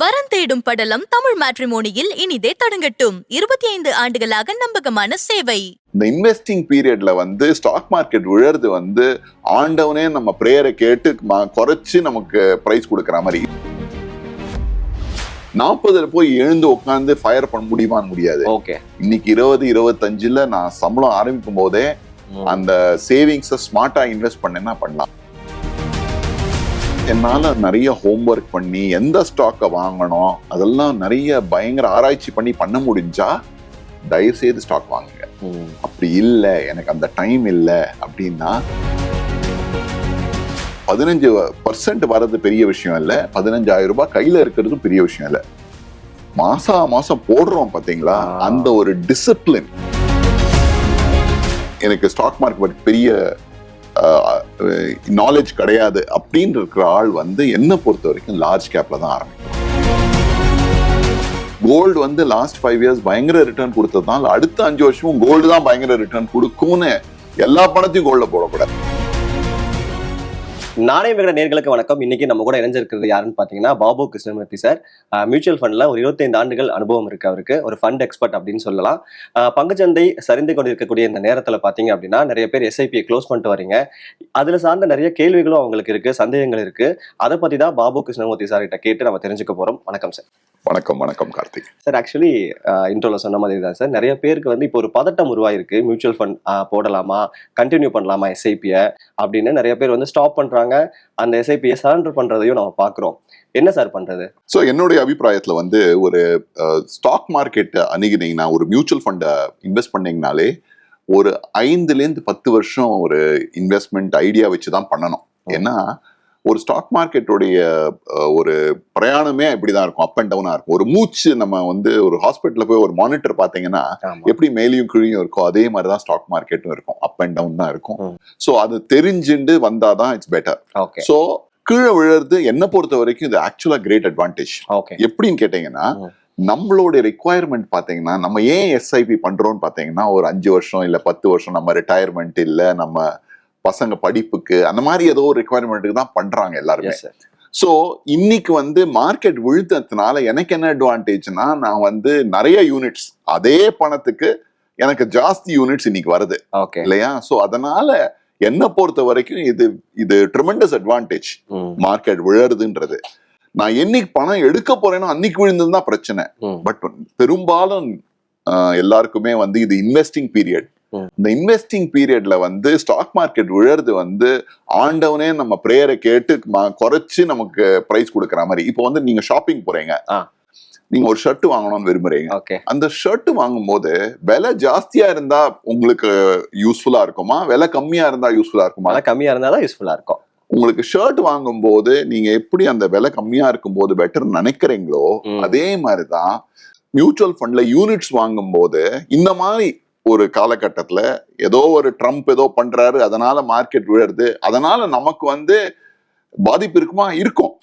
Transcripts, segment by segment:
வரன் தேடும் படலம் தமிழ் மேட்ரிமோனியில் இனிதே தொடங்கட்டும். இருபத்தி ஐந்து ஆண்டுகளாக நம்பகமான சேவை. இந்த இன்வெஸ்டிங் பீரியட்ல வந்து ஸ்டாக் மார்க்கெட் விழறது வந்து ஆண்டவனே நம்ம பிரேயரை கேட்டு ம- குறைச்சு நமக்கு பிரைஸ் கொடுக்குற மாதிரி. நாற்பதுல போய் எழுந்து உட்காந்து ஃபயர் பண்ண முடியுமான்னு முடியாது. ஓகே இன்னைக்கு இருபது இருபத்தஞ்சுல நான் சம்பளம் ஆரம்பிக்கும் போதே அந்த சேவிங்ஸை ஸ்மார்ட்டா இன்வெஸ்ட் பண்ணேன்னா பண்ணலாம். என்னால நிறைய ஹோம்ஒர்க் பண்ணி எந்த ஸ்டாக்கை வாங்கணும் அதெல்லாம் நிறைய பயங்கர ஆராய்ச்சி பண்ணி பண்ண முடிஞ்சா தயவு செய்து ஸ்டாக் வாங்குங்க அப்படி இல்லை எனக்கு அந்த டைம் இல்லை அப்படின்னா பதினஞ்சு பர்சன்ட் வர்றது பெரிய விஷயம் இல்லை பதினஞ்சாயிரம் ரூபாய் கையில இருக்கிறதும் பெரிய விஷயம் இல்லை. மாசா மாசம் போடுறோம் பாத்தீங்களா? ஆ. அந்த ஒரு டிசிப்ளின் எனக்கு ஸ்டாக் மார்க்கெட் பெரிய நாலேஜ் கிடையாது அப்படின்னு இருக்கிற ஆள் வந்து என்ன பொறுத்த வரைக்கும் லார்ஜ் கேப்ல தான் ஆரம்பிக்கும். கோல்டு வந்து லாஸ்ட் ஃபைவ் இயர்ஸ் பயங்கர ரிட்டர்ன் கொடுத்ததுனால அடுத்த அஞ்சு வருஷமும் கோல்டு தான் பயங்கர ரிட்டர்ன் கொடுக்கும்னு எல்லா பணத்தையும் கோல்ட்ல போடக்கூடாது. நாணயம் விகிட நேர்களுக்கு வணக்கம். இன்னைக்கு நம்ம கூட இணைஞ்சிருக்கிறது யாருன்னு பார்த்தீங்கன்னா பாபு கிருஷ்ணமூர்த்தி சார். மியூச்சுவல் ஃபண்ட்ல ஒரு 25 ஆண்டுகள் அனுபவம் இருக்கு அவருக்கு. ஒரு ஃபண்ட் எக்ஸ்பர்ட் அப்படின்னு சொல்லலாம். பங்குச்சந்தை சரிந்து கொண்டிருக்கக்கூடிய இந்த நேரத்தில் பார்த்தீங்க அப்படின்னா நிறைய பேர் எஸ்ஐபியை க்ளோஸ் பண்ணிட்டு வரீங்க. அதில் சார்ந்த நிறைய கேள்விகளும் அவங்களுக்கு இருக்கு சந்தேகங்கள் இருக்கு. அதை பற்றி தான் பாபு கிருஷ்ணமூர்த்தி சார் கிட்ட கேட்டு நம்ம தெரிஞ்சுக்க போகிறோம் வணக்கம் சார். வணக்கம் வணக்கம் கார்த்திக். சார் ஆக்சுவலி இன்ட்ரோல சொன்ன மாதிரி தான் சார் நிறைய பேருக்கு வந்து இப்போ ஒரு பதட்டம் உருவாயிருக்கு. மியூச்சுவல் ஃபண்ட் போடலாமா? கண்டினியூ பண்ணலாமா எஸ்ஐபியை அப்படின்னு நிறைய பேர் வந்து ஸ்டாப் பண்றாங்க. அந்த எஸ்ஐபியை சரண்டர் பண்றதையும் நம்ம பாக்குறோம் என்ன சார் பண்றது? ஸோ என்னுடைய அபிப்பிராயத்துல வந்து ஒரு ஸ்டாக் மார்க்கெட் அணுகினீங்கன்னா ஒரு மியூச்சுவல் ஃபண்டை இன்வெஸ்ட் பண்ணீங்கனாலே ஒரு ஐந்துலேருந்து பத்து வருஷம் ஒரு இன்வெஸ்ட்மெண்ட் ஐடியா வச்சு தான் பண்ணணும் ஏன்னா ஒரு ஸ்டாக் மார்க்கெட்டுடைய ஒரு பிரயாணமே இப்படிதான் இருக்கும். அப் அண்ட் டவுனா இருக்கும். ஒரு மூச்சு நம்ம வந்து ஒரு ஹாஸ்பிட்டல்ல போய் ஒரு மானிட்டர் பாத்தீங்கன்னா ஆமா. எப்படி மேலேயும் கீழையும் இருக்கோ அதே மாதிரி தான் ஸ்டாக் மார்க்கெட்டும் இருக்கும். அப் அண்ட் டவுன் தான் இருக்கும். ஸோ அது தெரிஞ்சுண்டு வந்தாதான் இட்ஸ் பெட்டர் ஓகே ஸோ கீழே விழுறது என்ன பொறுத்த வரைக்கும் இது ஆக்சுவலா கிரேட் அட்வான்டேஜ் எப்படின்னு கேட்டீங்கன்னா ம். நம்மளுடைய ரெக்குவயர்மெண்ட் பாத்தீங்கன்னா நம்ம ஏன் எஸ்ஐபி பண்றோம்னு பாத்தீங்கன்னா ஒரு அஞ்சு வருஷம் இல்ல பத்து வருஷம் நம்ம ரிட்டையர்மெண்ட் இல்ல நம்ம பசங்க படிப்புக்கு அந்த மாதிரி ஏதோ ஒரு ரெக்குவயர்மெண்ட்டுக்கு தான் பண்றாங்க எல்லாருமே. சோ இன்னைக்கு வந்து மார்க்கெட் விழுத்ததுனால எனக்கு என்ன அட்வான்டேஜ்னா நான் வந்து நிறைய யூனிட்ஸ் அதே பணத்துக்கு எனக்கு ஜாஸ்தி யூனிட்ஸ் இன்னைக்கு வருது. ஓகே இல்லையா? சோ அதனால என்ன பொறுத்த வரைக்கும் இது இது ட்ரிமெண்டஸ் அட்வான்டேஜ் மார்க்கெட் விழறதுன்றது. நான் என்னைக்கு பணம் எடுக்க போறேனோ அன்னைக்கு விழுந்தது தான் பிரச்சனை பட் பெரும்பாலும் எல்லாருக்குமே வந்து இது இன்வெஸ்டிங் பீரியட். இந்த இன்வெஸ்டிங் பீரியட்ல வந்து ஸ்டாக் மார்க்கெட் விழறது வந்து ஆண்டவனே நம்ம பிரேயரை கேட்டு குறைச்சு நமக்கு பிரைஸ் கொடுக்குற மாதிரி. இப்போ வந்து நீங்க ஷாப்பிங் போறீங்க. நீங்க ஒரு ஷர்ட் வாங்கணும்னு விரும்புறீங்க. அந்த ஷர்ட் வாங்கும்போது விலை ஜாஸ்தியா இருந்தா உங்களுக்கு யூஸ்ஃபுல்லா இருக்குமா? விலை கம்மியா இருந்தா யூஸ்ஃபுல்லா இருக்குமா? கம்மியா இருந்தா யூஸ்ஃபுல்லா இருக்கும். உங்களுக்கு ஷர்ட் வாங்கும்போது நீங்க எப்படி அந்த விலை கம்மியா இருக்கும்போது பெட்டர் நினைக்கிறீங்களோ. அதே மாதிரிதான் மியூச்சுவல் ஃபண்ட்ல யூனிட்ஸ் வாங்கும்போது இந்த மாதிரி ஒரு காலகட்டத்துல ஏதோ ஒரு ட்ரம்ப் ஏதோ பண்றாரு அதனால மார்க்கெட் விழுறது அதனால நமக்கு வந்து பாதிப்பு இருக்குமா? இருக்கும்.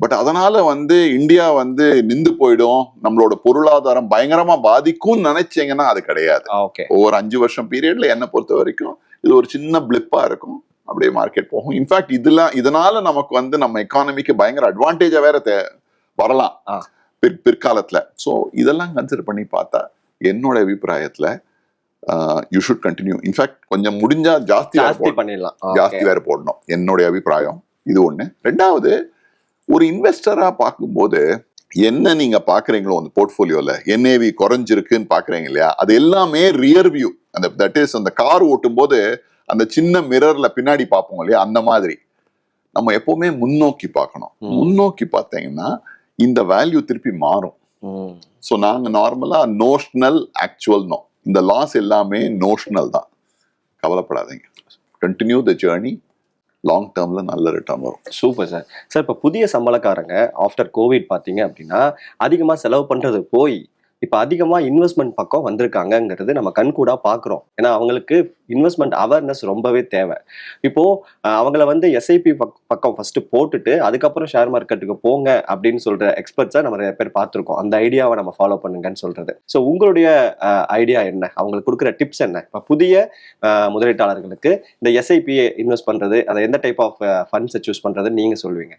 பட் அதனால வந்து இந்தியா வந்து நிந்து போயிடும். நம்மளோட பொருளாதாரம் பயங்கரமா பாதிக்கும்னு நினைச்சீங்கன்னா அது கிடையாது. ஓகே ஒவ்வொரு அஞ்சு வருஷம் பீரியட்ல என்ன பொறுத்த வரைக்கும் இது ஒரு சின்ன பிளிப்பா இருக்கும். அப்படியே மார்க்கெட் போகும். இன்ஃபேக்ட் இதெல்லாம் இதனால நமக்கு வந்து நம்ம எக்கானமிக்கு பயங்கர அட்வான்டேஜா வேற தே- வரலாம். பிற் பிற்காலத்துல. ஸோ இதெல்லாம் கன்சிடர் பண்ணி பார்த்தா என்னோட அபிப்பிராயத்துல you should continue in fact கொஞ்சம் முடிஞ்சா ஜாஸ்தி. பண்ணிடலாம். ஜாஸ்தி வேற போடணும். என்னுடைய அபிப்பிராயம். இது ஒண்ணு. ரெண்டாவது ஒரு இன்வெஸ்டரா பார்க்கும்போது என்ன நீங்க பாக்குறீங்களோ அந்த போர்ட்ஃபோலியோல என்ஏவி குறைஞ்சிருக்குன்னு பாக்குறீங்க இல்லையா? அது எல்லாமே ரியர் வியூ அந்த தட் இஸ் அந்த கார் ஓட்டும் போது அந்த சின்ன மிரர்ல பின்னாடி பார்ப்போம் இல்லையா? அந்த மாதிரி. நம்ம எப்பவுமே முன்னோக்கி பார்க்கணும். முன்னோக்கி பார்த்தீங்கன்னா இந்த வேல்யூ திருப்பி மாறும். ஸோ நாங்க நார்மலா நோஷனல் ஆக்சுவல் நோ இந்த லாஸ் எல்லாமே நோஷனல் தான். கவலைப்படாதீங்க. கண்டினியூ த ஜேர்னி லாங் டேர்மில் நல்ல ரிட்டர்ன் வரும். சூப்பர் சார் சார் இப்போ புதிய சம்பளக்காரங்க ஆஃப்டர் கோவிட் பார்த்தீங்க அப்படின்னா அதிகமாக செலவு பண்ணுறது போய் இப்போ அதிகமாக இன்வெஸ்ட்மெண்ட் பக்கம் வந்திருக்காங்கங்கிறது நம்ம கண்கூடாக பார்க்குறோம் ஏன்னா அவங்களுக்கு இன்வெஸ்ட்மெண்ட் அவேர்னஸ் ரொம்பவே தேவை. இப்போது அவங்கள வந்து எஸ்ஐபி பக்கம் ஃபஸ்ட்டு போட்டுட்டு அதுக்கப்புறம் ஷேர் மார்க்கெட்டுக்கு போங்க அப்படின்னு சொல்கிற எக்ஸ்பர்ட்ஸாக நம்ம நிறைய பேர் பார்த்துருக்கோம். அந்த ஐடியாவை நம்ம ஃபாலோ பண்ணுங்கன்னு சொல்கிறது ஸோ உங்களுடைய ஐடியா என்ன? அவங்களுக்கு கொடுக்குற டிப்ஸ் என்ன? இப்போ புதிய முதலீட்டாளர்களுக்கு இந்த எஸ்ஐபியை இன்வெஸ்ட் பண்ணுறது அதை எந்த டைப் ஆஃப் ஃபண்ட்ஸை சூஸ் பண்ணுறதுன்னு நீங்கள் சொல்லுவீங்க.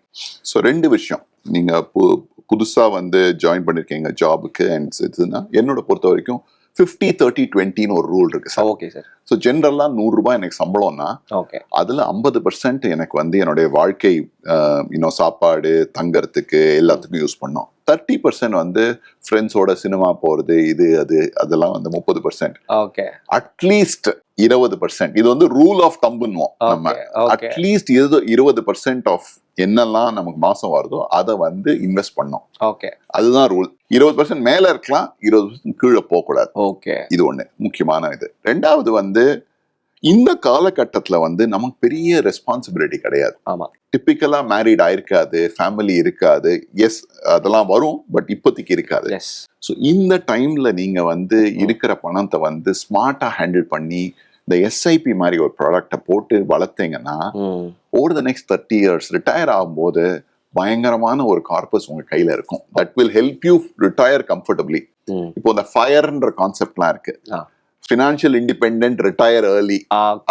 ஸோ ரெண்டு விஷயம். நீங்க பு- புதுசா வந்து ஜாயின் பண்ணிருக்கீங்க ஜாபுக்கு அண்ட் இதுனா என்னோட பொறுத்த வரைக்கும் ஃபிஃப்டி தேர்ட்டி டுவெண்ட்டின்னு ஒரு ரூல் இருக்கு சார் ஓகே சார் ஸோ ஜென்ரலா நூறு ரூபாய் எனக்கு சம்பளம்னா ஓகே அதுல ஐம்பது பர்சன்ட் எனக்கு வந்து என்னுடைய வாழ்க்கை இன்னும் சாப்பாடு தங்கறதுக்கு எல்லாத்துக்கும் யூஸ் பண்ணோம். தேர்ட்டி பர்சன்ட் வந்து ஃப்ரெண்ட்ஸோட சினிமா போறது இது அது அதெல்லாம் வந்து முப்பது பர்சன்ட் ஓகே அட்லீஸ்ட் இருபது பர்சன்ட் இது வந்து ரூல் ஆஃப் தம்புன்னுவோம் நம்ம. அட்லீஸ்ட் இருபது பர்சன்ட் ஆஃப் என்னெல்லாம் நமக்கு மாசம் வருதோ அதை வந்து இன்வெஸ்ட் பண்ணோம். ஓகே அதுதான் ரூல் இருபது பர்சன்ட் மேல இருக்கலாம் இருபது பர்சன்ட் கீழே போகக்கூடாது. ஓகே இது ஒண்ணு. முக்கியமான இது. ரெண்டாவது வந்து இந்த காலகட்டத்துல வந்து நமக்கு பெரிய ரெஸ்பான்சிபிலிட்டி கிடையாது. ஆமா. டிப்பிக்கலா மேரிட் ஆயிருக்காது ஃபேமிலி இருக்காது. எஸ் அதெல்லாம் வரும் பட் இப்போதைக்கு இருக்காது. ஸோ இந்த டைம்ல நீங்க வந்து இருக்கிற பணத்தை வந்து ஸ்மார்ட்டா ஹேண்டில் பண்ணி இந்த எஸ்ஐபி மாதிரி ஒரு ப்ராடக்டை போட்டு வளர்த்தீங்கன்னா over the next thirty years retire ஆகும்போது பயங்கரமான ஒரு கார்பஸ் உங்க கையில இருக்கும். That will help you retire comfortably இப்போ இந்த ஃபயர்ன்ற கான்செப்ட்லாம் இருக்கு. ஃபினான்ஷியல் இண்டிபெண்டன்ட் ரிட்டையர் ஏர்லி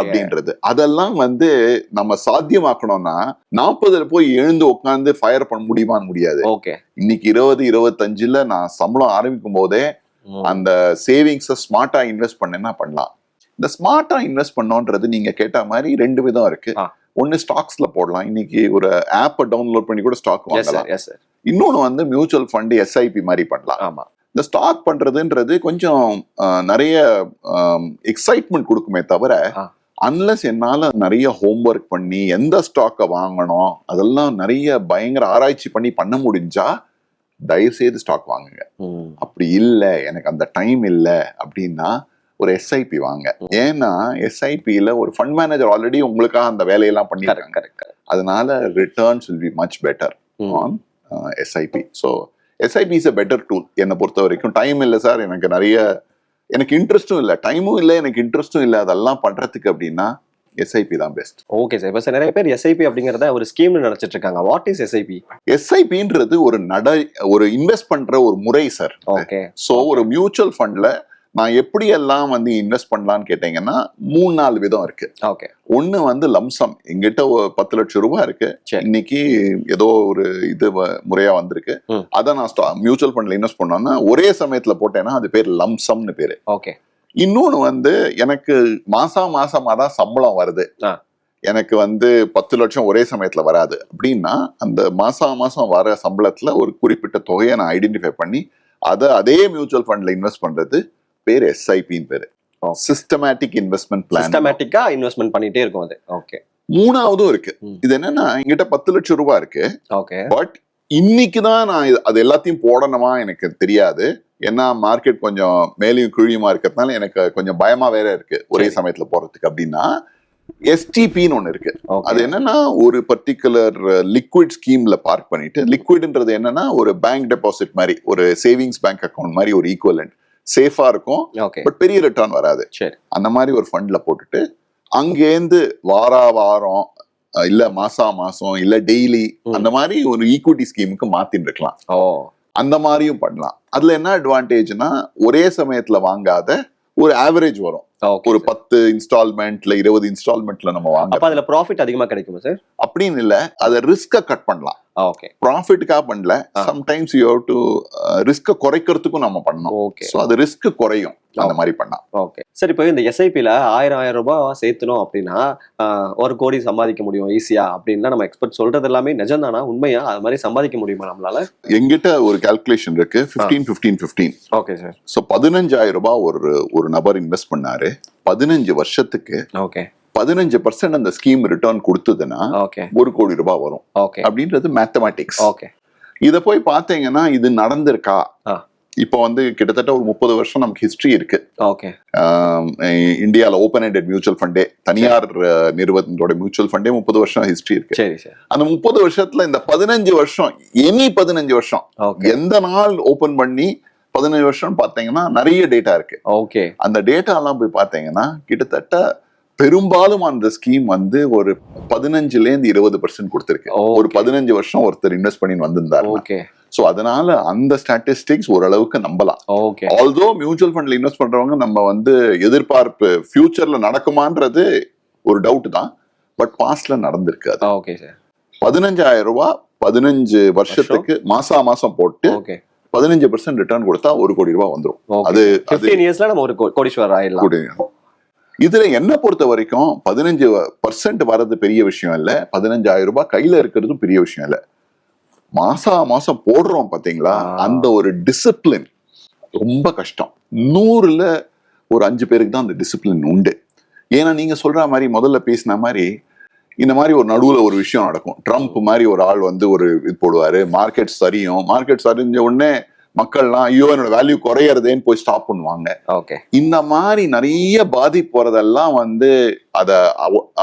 அப்படின்றது. அதெல்லாம் வந்து நம்ம சாத்தியமாக்கணும்னா நாற்பதுல போய் எழுந்து உட்காந்து ஃபயர் பண்ண முடியுமான்னு முடியாது. ஓகே இன்னைக்கு இருபது இருபத்தஞ்சுல நான் சம்பளம் ஆரம்பிக்கும் போதே அந்த சேவிங்ஸை ஸ்மார்ட்டா இன்வெஸ்ட் பண்ணேன்னா பண்ணலாம். இந்த ஸ்மார்ட்டா இன்வெஸ்ட் பண்ணோன்றது நீங்க கேட்ட மாதிரி ரெண்டு விதம் இருக்கு. ஒன்னு ஸ்டாக்ஸ்ல போடலாம். இன்னைக்கு ஒரு ஆப்பை டவுன்லோட் பண்ணி கூட ஸ்டாக் வாங்கலாம். இன்னொன்னு வந்து மியூச்சுவல் ஃபண்ட் எஸ்ஐபி மாதிரி பண்ணலாம். ஆமா. இந்த ஸ்டாக் பண்றதுன்றது கொஞ்சம் நிறைய எக்ஸைட்மெண்ட் கொடுக்குமே தவிர. அன்லஸ் என்னால நிறைய ஹோம்ஒர்க் பண்ணி எந்த ஸ்டாக்கை வாங்கணும் அதெல்லாம் நிறைய பயங்கர ஆராய்ச்சி பண்ணி பண்ண முடிஞ்சா தயவு செய்து ஸ்டாக் வாங்குங்க அப்படி இல்லை எனக்கு அந்த டைம் இல்லை அப்படின்னா ஒரு எஸ்ஐபி வாங்க. ஏன்னா எஸ்ஐபியில் ஒரு ஃபண்ட் மேனேஜர் ஆல்ரெடி உங்களுக்காக அந்த வேலையெல்லாம் பண்ணிருக்காங்க. கரெக்ட் அதனால returns will be much better on SIP so SIP is a better tool என்னை பொறுத்த வரைக்கும். டைம் இல்லை சார் எனக்கு நிறைய எனக்கு இன்ட்ரெஸ்ட்டும் இல்லை. டைமும் இல்லை எனக்கு இன்ட்ரெஸ்ட்டும் இல்லை. அதெல்லாம் பண்றதுக்கு அப்படின்னா எஸ்ஐபி தான் பெஸ்ட் ஓகே சார் இப்போ சார் நிறைய பேர் எஸ்ஐபி அப்படிங்கறத ஒரு ஸ்கீம்னு நினைச்சிட்டு இருக்காங்க. வாட் இஸ் எஸ்ஐபி எஸ்ஐபின்றது ஒரு நட ஒரு இன்வெஸ்ட் பண்ற ஒரு முறை சார் ஓகே ஸோ ஒரு மியூச்சுவல் ஃபண்ட்ல நான் எப்படி எல்லாம் வந்து இன்வெஸ்ட் பண்ணலாம்னு கேட்டீங்கன்னா மூணு நாலு விதம் இருக்கு. ஓகே. ஒன்னு வந்து லம்சம் எங்கிட்ட பத்து லட்சம் ரூபாய் இருக்கு. இன்னைக்கு ஏதோ ஒரு இது முறையா வந்திருக்கு. அதை நான் மியூச்சுவல் ஃபண்ட்ல இன்வெஸ்ட் பண்ணோம்னா ஒரே சமயத்துல போட்டேன்னா அது பேர் லம்சம்னு பேரு. ஓகே. இன்னொன்னு வந்து எனக்கு மாசா மாசமா தான் சம்பளம் வருது. எனக்கு வந்து பத்து லட்சம் ஒரே சமயத்துல வராது. அப்படின்னா அந்த மாசா மாசம் வர சம்பளத்துல ஒரு குறிப்பிட்ட தொகையை நான் ஐடென்டிஃபை பண்ணி அதை அதே மியூச்சுவல் ஃபண்ட்ல இன்வெஸ்ட் பண்றது பேர் எஸ்ஐபின்னு பேரு. சிஸ்டமேட்டிக் இன்வெஸ்ட்மெண்ட் பிளான் சிஸ்டமேட்டிக்கா இன்வெஸ்ட்மெண்ட் பண்ணிட்டே இருக்கும் அது. ஓகே மூணாவதும் இருக்கு. இது என்னன்னா என்கிட்ட பத்து லட்சம் ரூபாய் இருக்கு. ஓகே பட் இன்னைக்கு தான் நான் அது எல்லாத்தையும் போடணுமா எனக்கு தெரியாது. ஏன்னா மார்க்கெட் கொஞ்சம் மேலேயும் கீழியுமா இருக்கிறதுனால எனக்கு கொஞ்சம் பயமா வேற இருக்கு ஒரே. சமயத்துல போறதுக்கு அப்படின்னா எஸ்டிபின்னு ஒன்று இருக்கு. அது என்னன்னா ஒரு பர்டிகுலர் லிக்விட் ஸ்கீம்ல பார்க் பண்ணிட்டு லிக்விட்ன்றது என்னன்னா ஒரு பேங்க் டெபாசிட் மாதிரி ஒரு சேவிங்ஸ் பேங்க் அக்கவுண்ட் மாதிரி ஒரு ஈக்குவலண்ட் சேஃபா இருக்கும். பட் பெரிய ரிட்டர்ன் வராது. சரி. அந்த மாதிரி ஒரு ஃபண்ட்ல போட்டுட்டு அங்கேருந்து வாரா வாரம் இல்ல மாசா மாசம் இல்ல டெய்லி. அந்த மாதிரி ஒரு ஈக்விட்டி ஸ்கீமுக்கு மாத்தின்னு இருக்கலாம் ஓ. அந்த மாதிரியும் பண்ணலாம். அதுல என்ன அட்வான்டேஜ்னா ஒரே சமயத்துல வாங்காத ஒரு ஆவரேஜ் வரும். ஒரு பத்து இன்ஸ்டால்மெண்ட்ல இருபது இன்ஸ்டால்மெண்ட்ல நம்ம அப்ப வாங்க அதுல ப்ராஃபிட் அதிகமா கிடைக்குமா சார் அப்படின்னு இல்ல அதை ரிஸ்க கட் பண்ணலாம். ஓகே ப்ராஃபிட்டுக்காக பண்ணல. சம்டைம்ஸ் யூ ஹவ் டு ரிஸ்க குறைக்கிறதுக்கும் நம்ம பண்ணணும். ஓகே ஸோ அது ரிஸ்க் குறையும் அந்த மாதிரி பண்ணா ஓகே சரி இப்போ இந்த எஸ்ஐபியில் ஆயிரம் ஆயிரம் ரூபாய் சேர்த்தணும் அப்படின்னா ஒரு கோடி சம்பாதிக்க முடியும் ஈஸியா அப்படின்லாம் நம்ம எக்ஸ்பர்ட் சொல்றது எல்லாமே நிஜம்தானா உண்மையா? அது மாதிரி சம்பாதிக்க முடியுமா நம்மளால? எங்கிட்ட ஒரு கால்குலேஷன் இருக்கு 15 15 15 ஓகே சார் ஸோ பதினஞ்சாயிரம் ரூபாய் ஒரு ஒரு நபர் இன்வெஸ்ட் பண்ணாரு. பதினஞ்சு வருஷத்துக்கு ஓகே பதினஞ்சு பர்சன்ட் அந்த ஸ்கீம் ரிட்டர்ன் கொடுத்ததுன்னா ஒரு கோடி ரூபாய் வரும். அப்படின்றது மேத்தமேட்டிக்ஸ் ஓகே இத போய் பார்த்தீங்கன்னா இது நடந்திருக்கா. இப்போ வந்து கிட்டத்தட்ட ஒரு முப்பது வருஷம் நமக்கு ஹிஸ்டரி இருக்கு. ஓகே இந்தியால ஓபன் ஹெண்டட் மியூச்சுவல் ஃபண்டே தனியார் நிறுவனத்தோட மியூச்சுவல் ஃபண்டே முப்பது வருஷம் ஹிஸ்டரி இருக்கு. சரி அந்த முப்பது வருஷத்துல இந்த பதினஞ்சு வருஷம் எனி பதினஞ்சு வருஷம் எந்த நாள் ஓபன் பண்ணி பதினஞ்சு வருஷம் பார்த்தீங்கன்னா நிறைய டேட்டா இருக்கு. ஓகே அந்த டேட்டா எல்லாம் போய் பார்த்தீங்கன்னா கிட்டத்தட்ட பெரும்பாலும் அந்த ஸ்கீம் வந்து ஒரு பதினஞ்சுல இருந்து இருபது பர்சன்ட் கொடுத்துருக்கு. ஒரு பதினஞ்சு வருஷம் ஒருத்தர் இன்வெஸ்ட் பண்ணி வந்திருந்தாரு ஓகே சோ அதனால அந்த ஸ்டாட்டிஸ்டிக்ஸ் ஓரளவுக்கு நம்பலாம். ஓகே ஆல்தோ மியூச்சுவல் ஃபண்ட்ல இன்வெஸ்ட் பண்றவங்க நம்ம வந்து எதிர்பார்ப்பு ஃபியூச்சர்ல நடக்குமான்றது ஒரு டவுட் தான். பட் பாஸ்ட்ல நடந்திருக்கு அது. ஓகே சார் பதினஞ்சாயிரம் ரூபாய் பதினஞ்சு வருஷத்துக்கு மாசா மாசம் போட்டு ஓகே பதினஞ்சு பர்சன்ட் ரிட்டர்ன் கொடுத்தா ஒரு கோடி ரூபாய் வந்துரும். ஓகே அது இயர்ஸ்ல நம்ம ஒரு கோடீஸ்வரர் ஆயிடலாம். கூடி. இதுல என்ன பொறுத்த வரைக்கும் பதினஞ்சு பர்சன்ட் வர்றது பெரிய விஷயம் இல்ல. பதினஞ்சாயிரம் ரூபாய் கையில இருக்கிறதும் பெரிய விஷயம் இல்ல. மாசா மாசம் போடுறோம் பாத்தீங்களா. அந்த ஒரு டிசிப்ளின் ரொம்ப கஷ்டம். நூறுல ஒரு அஞ்சு பேருக்கு தான் அந்த டிசிப்ளின் உண்டு. ஏன்னா நீங்க சொல்ற மாதிரி முதல்ல பேசின மாதிரி இந்த மாதிரி ஒரு நடுவுல ஒரு விஷயம் நடக்கும். ட்ரம்ப் மாதிரி ஒரு ஆள் வந்து ஒரு இது போடுவாரு. மார்க்கெட் சரியும். மார்க்கெட் சரிஞ்ச உடனே மக்கள்லாம் ஐயோ என்னோட வேல்யூ குறையறதேன்னு போய் ஸ்டாப் பண்ணுவாங்க. ஓகே இந்த மாதிரி நிறைய பாதிப்பு போறதெல்லாம் வந்து அத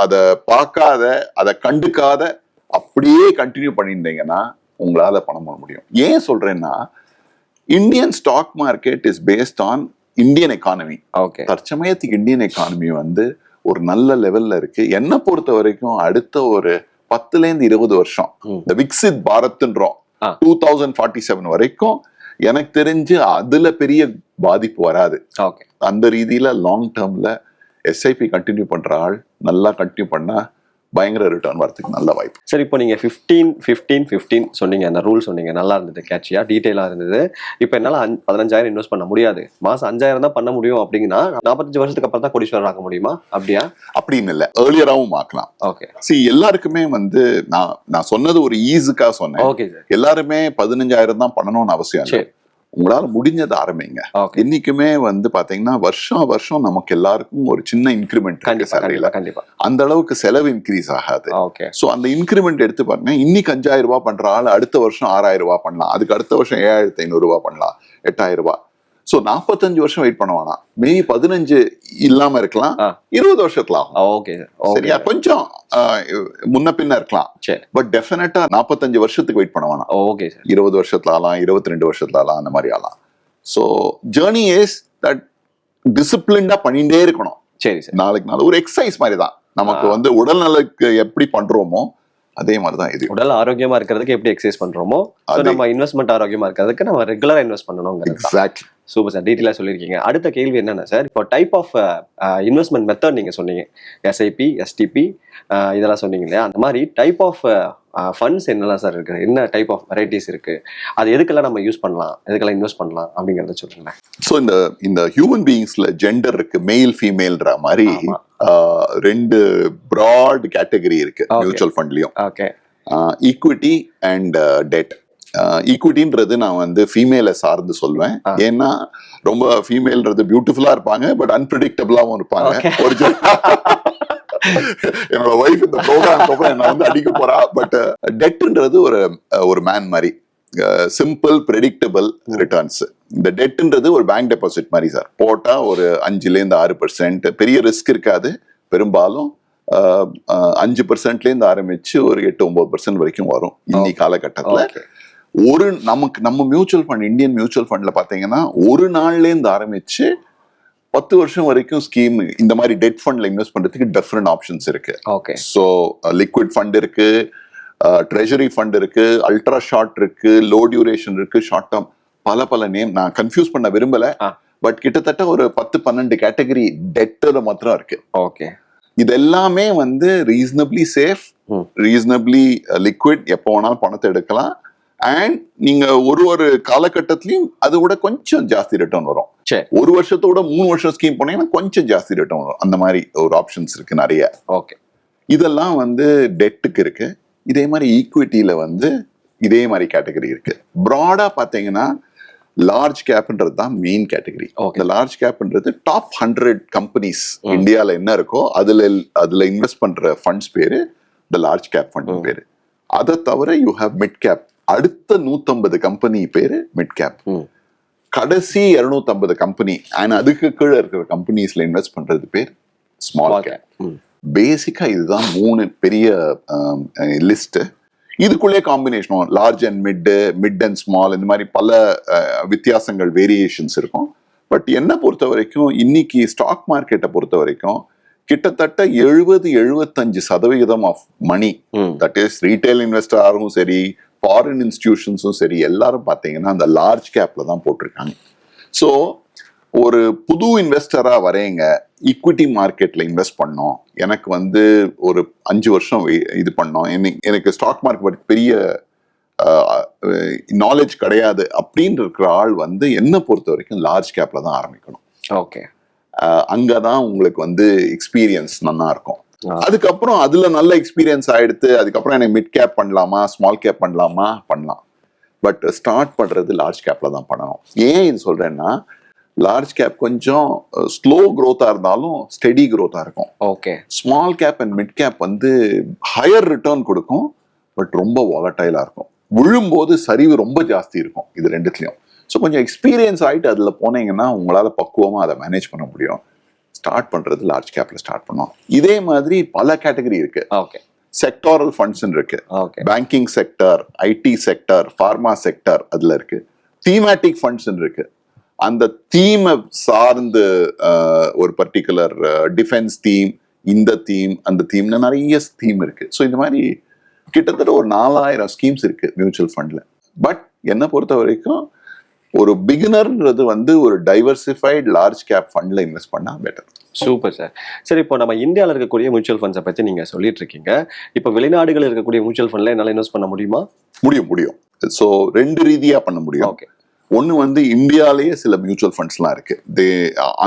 அத பார்க்காத அதை கண்டுக்காத அப்படியே கண்டினியூ பண்ணியிருந்தீங்கன்னா உங்களால பணம் பண்ண முடியும். ஏன் சொல்றேன்னா Indian stock market is based on Indian economy okay தற்சமயத்துக்கு Indian economy வந்து ஒரு நல்ல லெவல்ல இருக்கு என்னை பொறுத்த வரைக்கும் அடுத்த ஒரு பத்துல இருந்து இருபது வருஷம். இந்த விக்சித் பாரத்ன்றோம். டூ தௌசண்ட் ஃபார்ட்டி செவன் வரைக்கும் எனக்கு தெரிஞ்சு அதுல பெரிய பாதிப்பு வராது ஓகே அந்த ரீதியில லாங் டேர்ம்ல எஸ்ஐபி கண்டினியூ பண்ற ஆள் நல்லா கண்டினியூ பண்ணா பயங்கர ரிட்டர்ன் வரதுக்கு நல்ல வாய்ப்பு. சரி இப்போ நீங்க 15 15 15 சொன்னீங்க அந்த ரூல் சொன்னீங்க நல்லா இருந்தது கேட்சியா டீடைலா இருந்தது. இப்போ என்னால அஞ்சு- பதினஞ்சாயிரம் இன்வெஸ்ட் பண்ண முடியாது. மாசம் அஞ்சாயிரம் தான் பண்ண முடியும் அப்படிங்கன்னா நாற்பத்தஞ்சு வருஷத்துக்கு அப்புறம் தான் கோடீஸ்வரர் ஆக முடியுமா? அப்படியா? அப்படின்னு இல்ல ஏர்லியராகவும் ஆக்கலாம் ஓகே சி எல்லாருக்குமே வந்து நான் நான் சொன்னது ஒரு ஈஸுக்கா சொன்னேன். ஓகே சார் எல்லாருமே பதினஞ்சாயிரம் தான் பண்ணணும்னு அவசியம் இல்லை. சரி. உங்களால முடிஞ்சதை ஆரம்பிங்க. ஓகே என்னைக்குமே வந்து பாத்தீங்கன்னா வருஷம் வருஷம் நமக்கு எல்லாருக்கும் ஒரு சின்ன இன்க்ரிமெண்ட் கண்டிப்பா கண்டிப்பா அந்த அளவுக்கு செலவு இன்க்ரீஸ் ஆகாது. சோ அந்த இன்க்ரிமெண்ட் எடுத்து பாருங்க. இன்னைக்கு அஞ்சாயிரம் ரூபாய் பண்ற ஆள் அடுத்த வருஷம் ஆறாயிரம் ரூபாய் பண்ணலாம். அதுக்கு அடுத்த வருஷம் ஏழாயிரத்தி ஐநூறு ரூபாய் பண்ணலாம். எட்டாயிரம் ரூபாய். சோ நாற்பத்தஞ்சு வருஷம் வெயிட் பண்ண வேணாம் மேபி பதினஞ்சு இல்லாம இருக்கலாம். இருபது வருஷத்துல ஆகும். ஓகே சரியா? கொஞ்சம் முன்ன பின்ன இருக்கலாம். சரி. பட் டெஃபினட்டா நாற்பத்தஞ்சு வருஷத்துக்கு வெயிட் பண்ண வேணாம் ஓகே இருபது வருஷத்துல ஆகலாம் இருபத்தி ரெண்டு வருஷத்துல ஆகலாம் அந்த மாதிரி ஆகலாம். ஸோ ஜேர்னி இஸ் தட் டிசிப்ளின்டா பண்ணிட்டே இருக்கணும். சரி சார். நாளைக்கு நாள் ஒரு எக்ஸசைஸ் மாதிரி தான் நமக்கு. வந்து உடல் நலக்கு எப்படி பண்றோமோ அதே மாதிரி தான் இது. உடல் ஆரோக்கியமா இருக்கிறதுக்கு எப்படி எக்ஸசைஸ் பண்றோமோ. நம்ம இன்வெஸ்ட்மெண்ட் ஆரோக்கியமா இருக்கிறதுக்கு நம்ம ரெகுலரா இன்வெஸ்ட். எக்ஸாக்ட்லி சூப்பர் சார் டீட்டெயிலாக சொல்லியிருக்கீங்க. அடுத்த கேள்வி என்னென்ன சார் இப்போ டைப் ஆஃப் இன்வெஸ்ட்மெண்ட் மெத்தட் நீங்கள் சொன்னீங்க. எஸ்ஐபி எஸ்டிபி இதெல்லாம் சொன்னீங்க இல்லையா? அந்த மாதிரி டைப் ஆஃப் ஃபண்ட்ஸ் என்னெல்லாம் சார் இருக்குது என்ன டைப் ஆஃப் வெரைட்டிஸ் இருக்குது அது எதுக்கெல்லாம் நம்ம யூஸ் பண்ணலாம்? எதுக்கெல்லாம் இன்வெஸ்ட் பண்ணலாம்? அப்படிங்கிறத சொல்லுங்களேன் ஸோ இந்த இந்த ஹியூமன் பீயிங்ஸ்ல ஜெண்டர் இருக்கு மெயில் ஃபீமேல்ன்ற மாதிரி ரெண்டு ப்ராட் கேட்டகரி இருக்கு Okay. மியூச்சுவல் ஃபண்ட்லயும் ஓகே ஈக்விட்டி அண்ட் டெட் ஈக்விட்டின்றது நான் வந்து ஃபீமேலை சார்ந்து சொல்வேன். ஏன்னா ரொம்ப ஃபீமேல்ன்றது பியூட்டிஃபுல்லா இருப்பாங்க பட் அன்பிரிடிக்டபிளாவும் இருப்பாங்க. ஒரு என்னோட ஒய்ஃப் இந்த ப்ரோக்ராம் அப்புறம் என்ன வந்து அடிக்க போறா. பட் டெட்ன்றது ஒரு ஒரு மேன் மாதிரி. சிம்பிள் ப்ரெடிக்டபிள் ரிட்டர்ன்ஸ் இந்த டெட்ன்றது ஒரு பேங்க் டெபாசிட் மாதிரி சார் போட்டா ஒரு அஞ்சுல இருந்து ஆறு பர்சன்ட் பெரிய ரிஸ்க் இருக்காது. பெரும்பாலும் அஞ்சு பர்சன்ட்ல இருந்து ஆரம்பிச்சு ஒரு எட்டு ஒன்பது பர்சன்ட் வரைக்கும் வரும். இன்னி காலகட்டத்துல. ஒரு நமக்கு நம்ம மியூச்சுவல் ஃபண்ட் இந்தியன் மியூச்சுவல் ஃபண்ட்ல பாத்தீங்கன்னா ஒரு நாள்ல இருந்து ஆரம்பிச்சு பத்து வருஷம் வரைக்கும் ஸ்கீம் இந்த மாதிரி டெட் ஃபண்ட்ல இன்வெஸ்ட் பண்றதுக்கு டிஃப்ரெண்ட் ஆப்ஷன்ஸ் இருக்கு. ஓகே ஸோ லிக்விட் ஃபண்ட் இருக்கு ட்ரெஷரி ஃபண்ட் இருக்கு அல்ட்ரா ஷார்ட் இருக்கு லோ டியூரேஷன் இருக்கு ஷார்ட் டேர்ம் பல பல நேம் நான் கன்ஃபியூஸ் பண்ண விரும்பல. பட் கிட்டத்தட்ட ஒரு பத்து பன்னெண்டு கேட்டகரி டெட்டில் மாத்திரம் இருக்கு. ஓகே இது எல்லாமே வந்து ரீசனபிளி சேஃப். ரீசனபிளி லிக்விட் எப்போ வேணாலும் பணத்தை எடுக்கலாம். அண்ட் நீங்க ஒரு ஒரு காலகட்டத்திலையும் அதை விட கொஞ்சம் ஜாஸ்தி ரிட்டர்ன் வரும். ஒரு வருஷத்தோட மூணு வருஷம் ஸ்கீம் போனீங்கன்னா கொஞ்சம் ஜாஸ்தி ரிட்டர்ன் வரும். அந்த மாதிரி ஒரு ஆப்ஷன்ஸ் இருக்கு நிறைய. ஓகே இதெல்லாம் வந்து டெட்டுக்கு இருக்கு. இதே மாதிரி ஈக்விட்டியில வந்து இதே மாதிரி கேட்டகரி இருக்கு. ப்ராடா பாத்தீங்கன்னா லார்ஜ் கேப்ன்றது தான் மெயின் கேட்டகரி. இந்த லார்ஜ் கேப்ன்றது டாப் ஹண்ட்ரட் கம்பெனிஸ் ம். இந்தியால என்ன இருக்கோ அதுல அதுல இன்வெஸ்ட் பண்ற ஃபண்ட்ஸ் பேரு இந்த லார்ஜ் கேப் ஃபண்ட். பேரு. அதை தவிர யூ ஹேவ் மிட் கேப் அடுத்த நூத்தம்பது கம்பெனி பேரு மிட் கேப் கடைசி 250 கம்பெனி அண்ட் அதுக்கு கீழே இருக்கிற கம்பெனிஸ்ல இன்வெஸ்ட் பண்றது பேர் ஸ்மால் கேப் பேசிக்கா இதுதான் மூணு பெரிய லிஸ்ட் இதுக்குள்ளே combination large and mid mid and small இந்த மாதிரி பல வித்தியாசங்கள் வேரியேஷன்ஸ் இருக்கும். பட் என்ன பொறுத்த வரைக்கும் இன்னைக்கு ஸ்டாக் மார்க்கெட்டை பொறுத்த வரைக்கும் கிட்டத்தட்ட எழுபது எழுபத்தஞ்சு சதவிகிதம் of money that is retail இன்வெஸ்டராகவும் சரி. ஃபாரின் இன்ஸ்டிடியூஷன்ஸும் சரி எல்லாரும் பார்த்தீங்கன்னா அந்த லார்ஜ் கேப்ல தான் போட்டிருக்காங்க. ஸோ ஒரு புது இன்வெஸ்டரா வரேங்க ஈக்விட்டி மார்க்கெட்ல இன்வெஸ்ட் பண்ணோம். எனக்கு வந்து ஒரு அஞ்சு வருஷம் இது பண்ணோம். எனக்கு எனக்கு ஸ்டாக் மார்க்கெட் பெரிய நாலேஜ் கிடையாது அப்படின்னு இருக்கிற ஆள் வந்து என்ன பொறுத்த வரைக்கும் லார்ஜ் கேப்ல தான் ஆரம்பிக்கணும். ஓகே அஹ் அங்கதான் உங்களுக்கு வந்து எக்ஸ்பீரியன்ஸ் நல்லா இருக்கும். அதுக்கப்புறம் அதுல நல்ல எக்ஸ்பீரியன்ஸ் ஆயிடுத்து அதுக்கப்புறம் எனக்கு மிட் கேப் பண்ணலாமா ஸ்மால் கேப் பண்ணலாமா? பண்ணலாம். பட் ஸ்டார்ட் பண்றது லார்ஜ் கேப்ல தான் பண்ணணும். ஏன் இது சொல்றேன்னா லார்ஜ் கேப் கொஞ்சம் ஸ்லோ growth-ஆ இருந்தாலும் ஸ்டெடி growth-ஆ இருக்கும். Okay small cap and mid cap வந்து ஹையர் ரிட்டர்ன் கொடுக்கும் பட் ரொம்ப வாலட்டைலா இருக்கும். விழும்போது சரிவு ரொம்ப ஜாஸ்தி இருக்கும் இது ரெண்டுத்துலயும். ஸோ கொஞ்சம் எக்ஸ்பீரியன்ஸ் ஆயிட்டு அதுல போனீங்கன்னா உங்களால பக்குவமா அதை மேனேஜ் பண்ண முடியும். ஸ்டார்ட் பண்றது லார்ஜ் கேப்ல ஸ்டார்ட் பண்ணோம். இதே மாதிரி பல கேட்டகரி இருக்கு. ஓகே செக்டாரல் ஃபண்ட்ஸ் இருக்கு. Okay banking sector IT sector pharma sector அதுல இருக்கு. தீமேட்டிக் ஃபண்ட்ஸ் இருக்கு. அந்த தீமை சார்ந்து ஒரு பர்டிகுலர் டிஃபென்ஸ் தீம் இந்த தீம் அந்த தீம்னு நிறைய தீம் இருக்கு. ஸோ இந்த மாதிரி கிட்டத்தட்ட ஒரு நாலாயிரம் ஸ்கீம்ஸ் இருக்கு மியூச்சுவல் ஃபண்ட்ல பட் என்னை பொறுத்த வரைக்கும் ஒரு பிகினர்ன்றது வந்து ஒரு டைவர்சிஃபைட் லார்ஜ் கேப் ஃபண்ட்ல இன்வெஸ்ட் பண்ணா பெட்டர் சூப்பர் சார் சரி இப்போ நம்ம இந்தியாவில் இருக்கக்கூடிய மியூச்சுவல் ஃபண்ட்ஸை பற்றி நீங்கள் சொல்லிட்டு இருக்கீங்க இப்போ வெளிநாடுகள் இருக்கக்கூடிய மியூச்சுவல் ஃபண்ட்ல என்னால் இன்வெஸ்ட் பண்ண முடியுமா? முடியும் முடியும். ஸோ ரெண்டு ரீதியா பண்ண முடியும். ஓகே ஒன்று வந்து இந்தியாலேயே சில மியூச்சுவல் ஃபண்ட்ஸ்லாம் இருக்கு. தே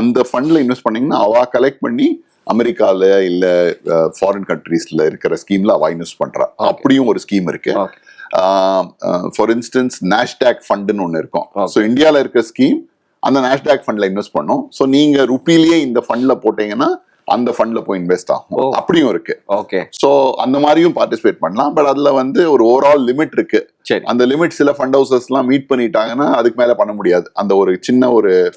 அந்த ஃபண்ட்ல இன்வெஸ்ட் பண்ணீங்கன்னா அவ கலெக்ட் பண்ணி அமெரிக்கால இல்ல ஃபாரின் கண்ட்ரீஸ்ல இருக்கிற ஸ்கீம்ல அவ இன்வெஸ்ட் பண்றா. அப்படியும் ஒரு ஸ்கீம் இருக்கு. ஓகே ஃபார் இன்ஸ்டன்ஸ் நேஷ்டாக் ஃபண்டுன்னு ஒன்று இருக்கும். ஸோ இந்தியாவில் இருக்கிற ஸ்கீம் அந்த நேஷ்டாக் ஃபண்ட்ல இன்வெஸ்ட் பண்ணும். ஸோ நீங்க ருப்பிலேயே இந்த ஃபண்ட்ல போட்டீங்கன்னா அந்த ஃபண்ட்ல போய் இன்வெஸ்ட் ஆகும். Oh. அப்படியும் இருக்கு. ஓகே ஸோ அந்த மாதிரியும் பார்ட்டிசிபேட் பண்ணலாம். பட் அதுல வந்து ஒரு ஓவரால் லிமிட் இருக்கு. சரி. அந்த லிமிட் சில ஃபண்ட் ஹவுசஸ்லாம் மீட் பண்ணிட்டாங்கன்னா அதுக்கு மேல பண்ண முடியாது. அந்த ஒரு சின்ன ஒரு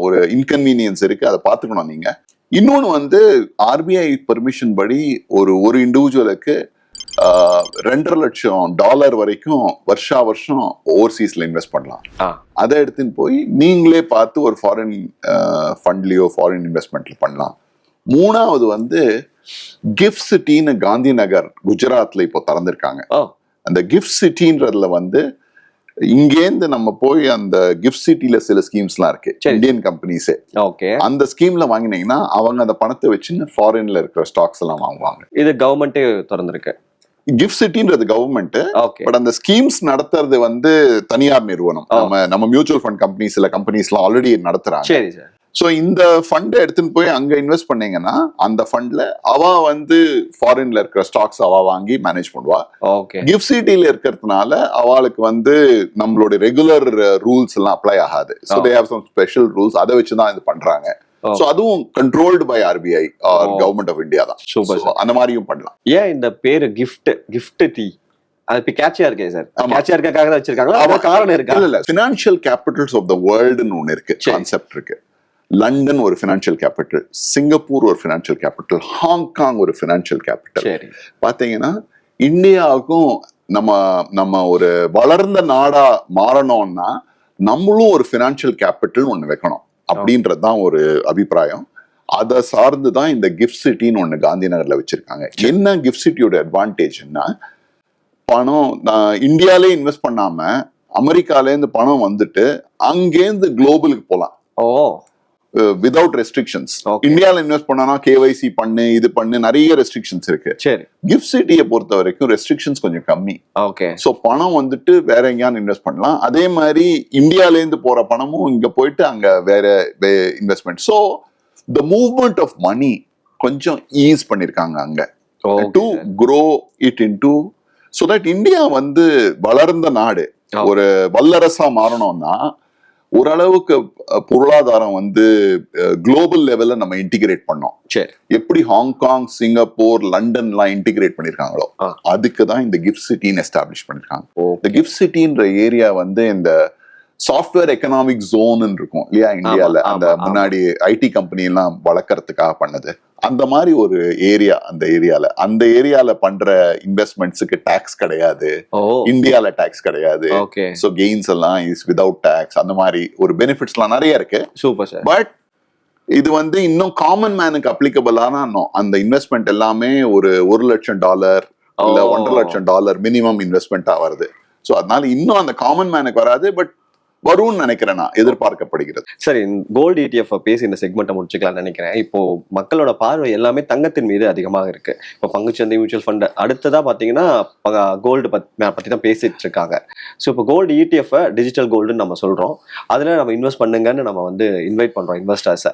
ஒரு இன்கன்வீனியன்ஸ் இருக்கு. அதை பார்த்துக்கணும் நீங்க. இன்னொன்று வந்து ஆர்பிஐ பெர்மிஷன் படி ஒரு ஒரு இண்டிவிஜுவலுக்கு ரெண்டரை லட்சம் டாலர் வரைக்கும் வருஷா வருஷம் ஓவர்சீஸ்ல இன்வெஸ்ட் பண்ணலாம். அதை எடுத்துன்னு போய் நீங்களே பார்த்து ஒரு ஃபாரின் ஃபண்ட்லயோ ஃபாரின் இன்வெஸ்ட்மெண்ட்ல பண்ணலாம். மூணாவது வந்து கிஃப்ட் சிட்டின்னு காந்தி நகர் குஜராத்ல இப்போ திறந்திருக்காங்க. அந்த கிஃப்ட் சிட்டின்றதுல வந்து இங்கேருந்து நம்ம போய் அந்த கிஃப்ட் சிட்டில சில ஸ்கீம்ஸ்லாம் இருக்கு. இந்தியன் கம்பெனிஸே ஓகே. அந்த ஸ்கீம்ல வாங்கினீங்கன்னா அவங்க அந்த பணத்தை வச்சு ஃபாரின்ல இருக்கிற ஸ்டாக்ஸ் எல்லாம் வாங்குவாங்க. இது கவர்மெண்ட்டே திறந்திருக்கு. கிஃப்ட் சிட்டின்றது கவர்மெண்ட் பட் அந்த ஸ்கீம்ஸ் நடத்துறது வந்து தனியார் நிறுவனம். ஆ. நம்ம நம்ம மியூச்சுவல் ஃபண்ட் கம்பெனிஸ் சில கம்பெனிஸ்லாம் ஆல்ரெடி நடத்துறாங்க. சரி சார். ஸோ இந்த ஃபண்டை எடுத்துன்னு போய் அங்க இன்வெஸ்ட் பண்ணீங்கன்னா அந்த ஃபண்ட்ல அவ வந்து ஃபாரின்ல இருக்கிற ஸ்டாக்ஸ் அவ வாங்கி மேனேஜ் பண்ணுவா. ஓகே கிஃப்ட் சிட்டில இருக்கிறதுனால அவளுக்கு வந்து நம்மளோட ரெகுலர் ரூல்ஸ் எல்லாம் அப்ளை ஆகாது. So Oh. They have some special rules அதை வச்சு தான் இது பண்றாங்க. Oh. ஸோ அதுவும் controlled by RBI or Oh. Government of India தான். சூப்பர் அந்த மாதிரியும் பண்ணலாம். ஏன் இந்த பேரு கிஃப்ட் கிஃப்ட் டீ அது இப்ப கேட்சியா இருக்கே சார். கேட்சியா இருக்காக தான் வச்சிருக்காங்களா? ஆமா. அதான் காரணம் இருக்கா? இல்ல ஃபினான்ஷியல் கேபிட்டல்ஸ் ஆஃப் த வேர்ல்டுன்னு ஒன்று இருக்கு. கான்செப்ட் இருக்கு. லண்டன் ஒரு ஃபினான்ஷியல் கேபிட்டல் சிங்கப்பூர் ஒரு ஃபினான்ஷியல் கேபிட்டல் ஹாங்காங் ஒரு ஃபினான்ஷியல் கேபிட்டல் பாத்தீங்கன்னா இந்தியாவுக்கும் நம்ம நம்ம ஒரு வளர்ந்த நாடா மாறணும்னா நம்மளும் ஒரு ஃபினான்ஷியல் கேபிட்டல் ஒன்று வைக்கணும். அப்படின்றது தான் ஒரு அபிப்பிராயம். அதை சார்ந்து தான் இந்த கிஃப்ட் சிட்டின்னு ஒன்று காந்தி நகர்ல வச்சிருக்காங்க. என்ன கிஃப்ட் சிட்டியோட அட்வான்டேஜ்னா பணம் இந்தியாலே இன்வெஸ்ட் பண்ணாம அமெரிக்காலேருந்து பணம் வந்துட்டு அங்கேருந்து குளோபலுக்கு போகலாம் ஓ. Without restrictions. இந்தியாவில் இன்வெஸ்ட் பண்ணனா கேவைசி பண்ணு இது பண்ணு நிறைய ரெஸ்ட்ரிக்ஷன்ஸ் இருக்கு. சரி. கிஃப்ட் சிட்டியை பொறுத்த வரைக்கும் ரெஸ்ட்ரிக்ஷன்ஸ் கொஞ்சம் கம்மி. ஓகே ஸோ பணம் வந்துட்டு வேற எங்கேயாவது இன்வெஸ்ட் பண்ணலாம். அதே மாதிரி இந்தியாலேருந்து போற பணமும் இங்க போயிட்டு அங்க வேற investment so the movement of money கொஞ்சம் ஈஸ் பண்ணிருக்காங்க அங்க. To grow it in to so that India வந்து வளர்ந்த நாடு. ஒரு வல்லரசா மாறணும்னா ஓரளவுக்கு பொருளாதாரம் வந்து குளோபல் லெவல்ல நம்ம இன்டிகிரேட் பண்ணோம். சரி. எப்படி ஹாங்காங் சிங்கப்பூர் லண்டன்லாம் இன்டிகிரேட் பண்ணிருக்காங்களோ. அதுக்கு தான் இந்த கிஃப்ட் சிட்டின்னு எஸ்டாப்ளிஷ் பண்ணிருக்காங்க இந்த கிஃப்ட் சிட்டின்ற ஏரியா வந்து இந்த சாஃப்ட்வேர் எக்கனாமிக் ஜோன் இருக்கும் இல்லையா இந்தியால? அந்த. முன்னாடி ஐடி கம்பெனி எல்லாம் வளர்க்கறதுக்காக பண்ணது. அந்த மாதிரி ஒரு ஏரியா அந்த ஏரியால. அந்த ஏரியால பண்ற இன்வெஸ்ட்மெண்ட்ஸுக்கு டாக்ஸ் கிடையாது. இந்தியால டாக்ஸ் கிடையாது. ஸோ கெயின்ஸ் எல்லாம் இஸ் விதவுட் டாக்ஸ் அந்த மாதிரி ஒரு பெனிஃபிட்ஸ்லாம் நிறைய இருக்கு. சூப்பர் சார் பட் இது வந்து இன்னும் காமன் மேனுக்கு அப்ளிகபிளான அந்த இன்வெஸ்ட்மெண்ட் எல்லாமே ஒரு ஒரு லட்சம் டாலர் இல்ல. ஒன்றரை லட்சம் டாலர் மினிமம் இன்வெஸ்ட்மெண்ட்டா வருது. ஸோ அதனால இன்னும் அந்த காமன் மேனுக்கு வராது. பட் வரும்னு நினைக்கிறேன் நான் எதிர்பார்க்கப்படுகிறது. சரி கோல்டு ETF பேசி இந்த செக்மெண்ட்டை முடிச்சுக்கலாம்னு நினைக்கிறேன். இப்போ மக்களோட பார்வை எல்லாமே தங்கத்தின் மீது அதிகமாக இருக்கு. இப்போ பங்குச்சந்தை மியூச்சுவல் ஃபண்ட் அடுத்ததா பாத்தீங்கன்னா கோல்டு பத்தி தான் பேசிட்டு இருக்காங்க ஸோ இப்போ கோல்டு ETF டிஜிட்டல் கோல்டுன்னு நம்ம சொல்றோம். அதுல நம்ம இன்வெஸ்ட் பண்ணுங்கன்னு நம்ம வந்து இன்வைட் பண்றோம் இன்வெஸ்டர்ஸை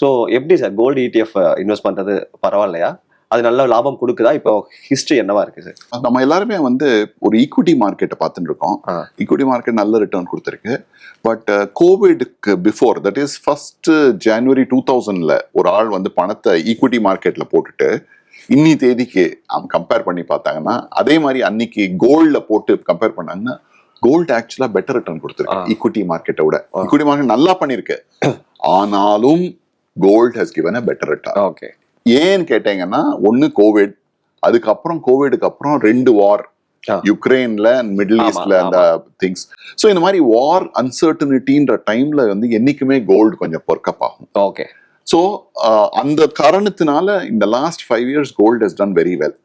ஸோ எப்படி சார் கோல்டு ETF இன்வெஸ்ட் பண்றது? பரவாயில்லையா? அது நல்ல லாபம் கொடுக்குதா? இப்போ ஹிஸ்டரி என்னவா இருக்கு சார் நம்ம எல்லாருமே வந்து ஒரு ஈக்விட்டி மார்க்கெட்டை பார்த்துட்டு இருக்கோம். ஈக்விட்டி மார்க்கெட் நல்ல ரிட்டர்ன் கொடுத்துருக்கு. But கோவிடுக்கு before that is first January two தௌசண்ட்ல ஒரு ஆள் வந்து பணத்தை ஈக்விட்டி மார்க்கெட்ல போட்டுட்டு இன்னி தேதிக்கு கம்பேர் பண்ணி பார்த்தாங்கன்னா அதே மாதிரி அன்னைக்கு கோல்ட்ல போட்டு கம்பேர் பண்ணாங்கன்னா கோல்டு ஆக்சுவலா பெட்டர் ரிட்டர்ன் கொடுத்துருக்கு. ஈக்விட்டி மார்க்கெட்டை விட. ஈக்விட்டி மார்க்கெட் நல்லா பண்ணிருக்கு ஆனாலும் gold has given a better return okay ஏன்னு கேட்டீங்கன்னா ஒன்னு கோவிட் அதுக்கப்புறம் கோவிடுக்கு அப்புறம் ரெண்டு வார். யுக்ரைன்ல மிடில் ஈஸ்ட்ல அந்த திங்ஸ் ஸோ இந்த மாதிரி வார் அன்சர்டனிட்டின்ற டைம்ல வந்து என்னைக்குமே கோல்டு கொஞ்சம் பொற்கப் ஆகும். ஓகே ஸோ அந்த காரணத்தினால இந்த last five years gold has done very well.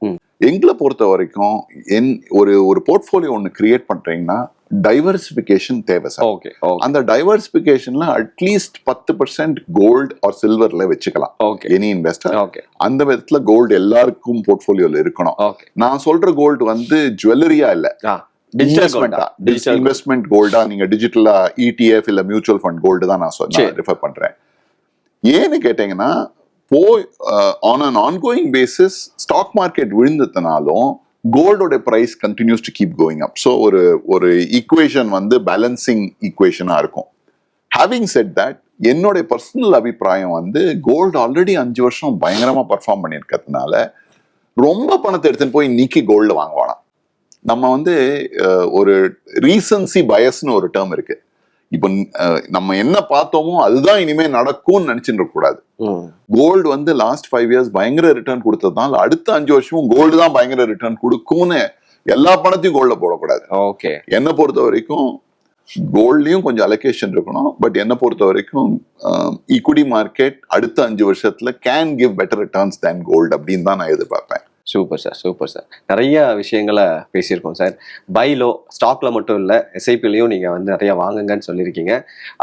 எங்களை பொறுத்த வரைக்கும் என் ஒரு ஒரு போர்ட்ஃபோலியோ ஒன்று கிரியேட் பண்றீங்கன்னா டைவர்சிஃபிகேஷன் தேவை சார். ஓகே அந்த டைவர்சிஃபிகேஷன்ல அட்லீஸ்ட் பத்து பர்சன்ட் கோல்டு ஆர் சில்வர்ல வச்சுக்கலாம். ஓகே எனி இன்வெஸ்டர் ஓகே அந்த விதத்துல கோல்டு எல்லாருக்கும் போர்ட்ஃபோலியோல இருக்கணும். ஓகே நான் சொல்ற கோல்டு வந்து ஜுவல்லரியா இல்ல. இன்வெஸ்ட்மெண்டா கோல்டா நீங்க டிஜிட்டலா இடிஎஃப் இல்ல மியூச்சுவல் ஃபண்ட் கோல்டு தான் நான். ரிஃபர் பண்றேன். ஏன்னு கேட்டீங்கன்னா போய் on an ongoing basis stock market விழுந்ததுனாலும் கோல்டோட price continues to keep going up so ஒரு ஒரு ஈக்குவேஷன் வந்து பேலன்சிங் ஈக்குவேஷனாக இருக்கும். ஹேவிங் செட் தட் என்னுடைய பர்சனல் அபிப்பிராயம் வந்து கோல்டு ஆல்ரெடி அஞ்சு வருஷம் பயங்கரமாக பர்ஃபார்ம் பண்ணியிருக்கிறதுனால ரொம்ப பணத்தை எடுத்துன்னு போய் இன்னைக்கு கோல்டு வாங்குவானாம். நம்ம வந்து ஒரு ரீசன்சி பயஸ்னு ஒரு டேர்ம் இருக்குது இப்போ நம்ம என்ன பார்த்தோமோ அதுதான் இனிமே நடக்கும்னு நினைச்சுட்டு கூடாது. கோல்டு வந்து லாஸ்ட் ஃபைவ் இயர்ஸ் பயங்கர ரிட்டர்ன் கொடுத்ததுனால அடுத்த அஞ்சு வருஷமும் கோல்டு தான் பயங்கர ரிட்டர்ன் கொடுக்கும்னு எல்லா பணத்தையும் கோல்ட்ல போடக்கூடாது. ஓகே. என்னை பொறுத்த வரைக்கும் கோல்ட்லயும் கொஞ்சம் அலோகேஷன் இருக்கணும். பட் என்னை பொறுத்த வரைக்கும் ஈக்விட்டி மார்க்கெட் அடுத்த அஞ்சு வருஷத்துல can give better returns than gold அப்படின்னு தான் நான் எதிர்பார்ப்பேன். சூப்பர் சார் சூப்பர் சார் நிறைய விஷயங்களை பேசியிருக்கோம் சார் பைலோ ஸ்டாக்ல மட்டும் இல்லை எஸ்ஐபிலையும் நீங்கள் வந்து நிறைய வாங்குங்கன்னு சொல்லியிருக்கீங்க.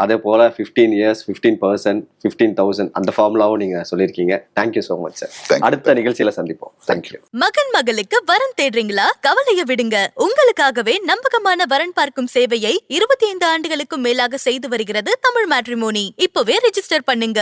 அதே போல் fifteen years fifteen percent fifteen thousand அந்த ஃபார்முலாவும் நீங்கள் சொல்லியிருக்கீங்க. Thank you so much sir Thank you. அடுத்த நிகழ்ச்சியில சந்திப்போம். தேங்க்யூ மகன் மகளுக்கு வரன் தேடுறீங்களா? கவலைய விடுங்க. உங்களுக்காகவே நம்பகமான வரன் பார்க்கும் சேவையை இருபத்தி ஐந்து ஆண்டுகளுக்கும் மேலாக செய்து வருகிறது தமிழ் மேட்ரிமோனி இப்பவே ரெஜிஸ்டர் பண்ணுங்க.